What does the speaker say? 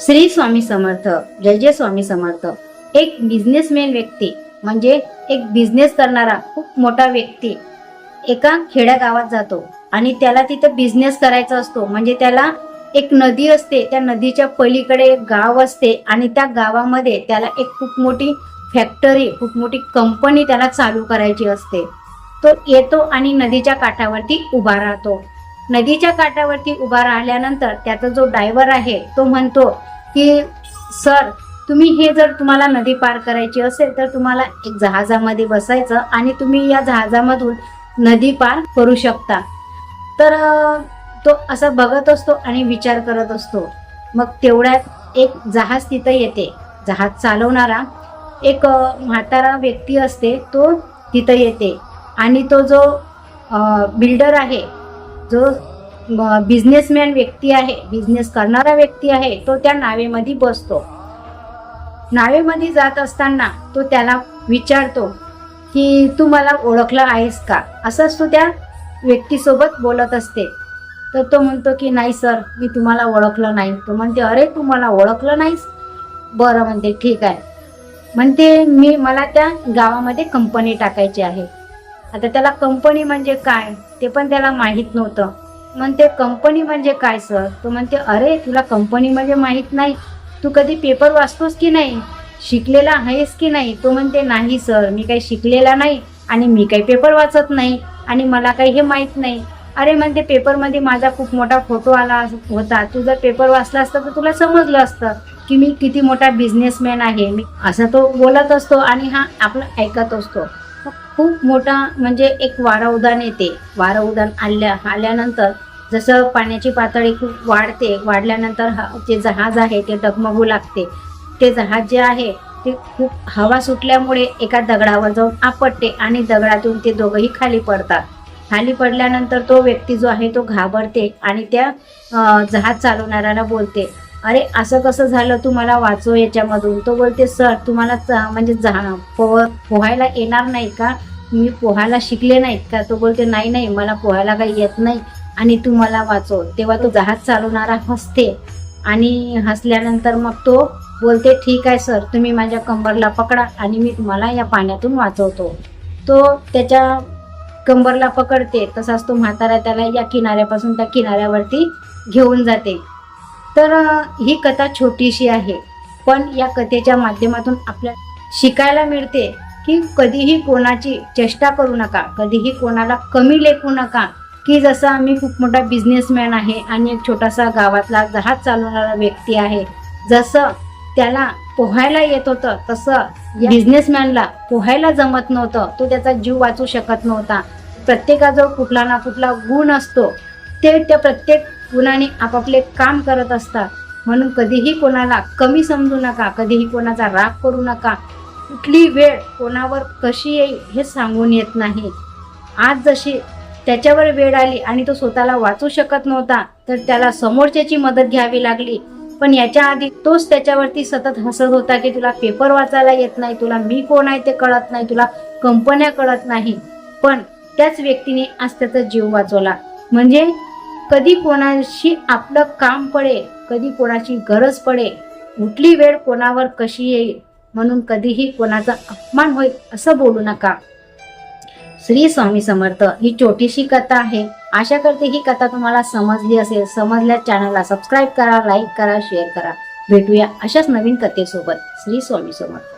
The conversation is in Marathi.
श्री स्वामी समर्थ जय जय स्वामी समर्थ. एक बिझनेसमॅन व्यक्ती म्हणजे एक बिझनेस करणारा खूप मोठा व्यक्ती एका खेड्या गावात जातो आणि त्याला तिथं बिझनेस करायचा असतो. म्हणजे त्याला एक नदी असते त्या नदीच्या पलीकडे एक गाव असते आणि त्या गावामध्ये त्याला एक खूप मोठी फॅक्टरी खूप मोठी कंपनी त्याला चालू करायची असते. तो येतो आणि नदीच्या काठावरती उभा राहतो. नदीच्या काठावरती उभा राहिल्यानंतर त्याचा जो ड्रायव्हर आहे तो म्हणतो की सर तुम्ही हे जर तुम्हाला नदी पार करायची असेल तर तुम्हाला एक जहाजामध्ये बसायचं आणि तुम्ही या जहाजामधून नदी पार करू शकता. तर तो असं बघत असतो आणि विचार करत असतो. मग तेवढ्यात एक जहाज तिथं येते. जहाज चालवणारा एक म्हातारा व्यक्ती असते तो तिथं येते. आणि तो जो बिल्डर आहे जो बिझनेसमॅन व्यक्ती आहे बिझनेस करणारा व्यक्ती आहे तो त्या नावेमध्ये बसतो. नावेमध्ये जात असताना तो त्याला विचारतो की तू मला ओळखलं आहेस का? असंच तो त्या व्यक्तीसोबत बोलत असते. तर तो म्हणतो की नाही सर मी तुम्हाला ओळखलं नाही. तो म्हणते अरे तू मला ओळखलं नाहीस? बरं म्हणते ठीक आहे. म्हणते मी मला त्या गावामध्ये कंपनी टाकायची आहे. आता त्याला कंपनी म्हणजे काय? ते पण त्याला माहीत नव्हतं. म्हणते कंपनी म्हणजे काय सर? तो म्हणते अरे तुला कंपनी म्हणजे माहीत नाही. तू कधी पेपर वाचतोस की नाही? शिकलेला आहेस की नाही? तो म्हणते नाही सर. मी काही शिकलेला नाही आणि मी काही पेपर वाचत नाही आणि मला काही हे माहीत नाही. अरे म्हणते पेपरमध्ये माझा खूप मोठा फोटो आला होता. तू जर पेपर वाचला असता तर तुला समजलं असतं की मी किती मोठा बिझनेसमॅन आहे. मी असा तो बोलत असतो आणि हा आपलं ऐकत असतो. खूप मोठा म्हणजे एक वारा उदान येते. वारा उदान आल्या आल्यानंतर जसं पाण्याची पातळी खूप वाढते वाढल्यानंतर हा जे जहाज आहे ते डगमगू लागते. ते जहाज जे आहे ते खूप हवा सुटल्यामुळे एका दगडावर जाऊन आपटते आणि दगडातून ते दोघंही खाली पडतात. खाली पडल्यानंतर तो व्यक्ती जो आहे तो घाबरते आणि त्या जहाज चालवणाऱ्याला बोलते. अरे असं कसं झालं तू मला वाचव याच्यामधून? तो बोलते सर तुम्हाला म्हणजे जहा पोह पोहायला येणार नाही का? मी पोहायला शिकले नाहीत का? तो बोलते नाही नाही मला पोहायला काही येत नाही आणि तू मला वाचव. तेव्हा तो जहाज चालवणारा हसते आणि हसल्यानंतर मग तो बोलते ठीक आहे सर तुम्ही माझ्या कंबरला पकडा आणि मी तुम्हाला या पाण्यातून वाचवतो. तो त्याच्या कंबरला पकडते. तसाच तो म्हातारा त्याला या किनाऱ्यापासून त्या किनाऱ्यावरती घेऊन जाते. तर ही कथा छोटीशी आहे. पण या कथेच्या माध्यमातून आपल्या शिकायला मिळते की कधीही कोणाची चेष्टा करू नका. कधीही कोणाला कमी लेखू नका. की जसा मी खूप मोठा बिझनेसमॅन आहे आणि एक छोटासा गावातला जहाज चालवणारा व्यक्ती आहे. जसं त्याला पोहायला येत होतं तसं बिझनेसमॅनला पोहायला जमत नव्हतं. तो त्याचा जीव वाचू शकत नव्हता. प्रत्येकाजवळ कुठला ना कुठला गुण असतो. ते त्या प्रत्येक गुणाने आपापले काम करत असतात म्हणून कधीही कोणाला कमी समजू नका कधीही कोणाचा राग करू नका. कुठली वेळ कोणावर कशी येईल हे सांगून येत नाही. आज जशी त्याच्यावर वेळ आली आणि तो स्वतःला वाचू शकत नव्हता तर त्याला समोरच्याची मदत घ्यावी लागली. पण याच्या आधी तोच त्याच्यावरती सतत हसत होता की तुला पेपर वाचायला येत नाही तुला मी कोण आहे ते कळत नाही तुला कंपन्या कळत नाही. पण त्याच व्यक्तीने आज त्याचा जीव वाचवला. म्हणजे कधी कोणाशी आपलं काम पडेल कधी कोणाची गरज पडेल कुठली वेळ कोणावर कशी येईल म्हणून कधीही कोणाचा अपमान होईल असं बोलू नका. श्री स्वामी समर्थ ही छोटीशी कथा आहे. आशा करते ही कथा तुम्हाला समजली असेल. समजल्या चॅनलला सबस्क्राईब करा लाईक करा शेअर करा. भेटूया अशाच नवीन कथेसोबत. श्री स्वामी समर्थ.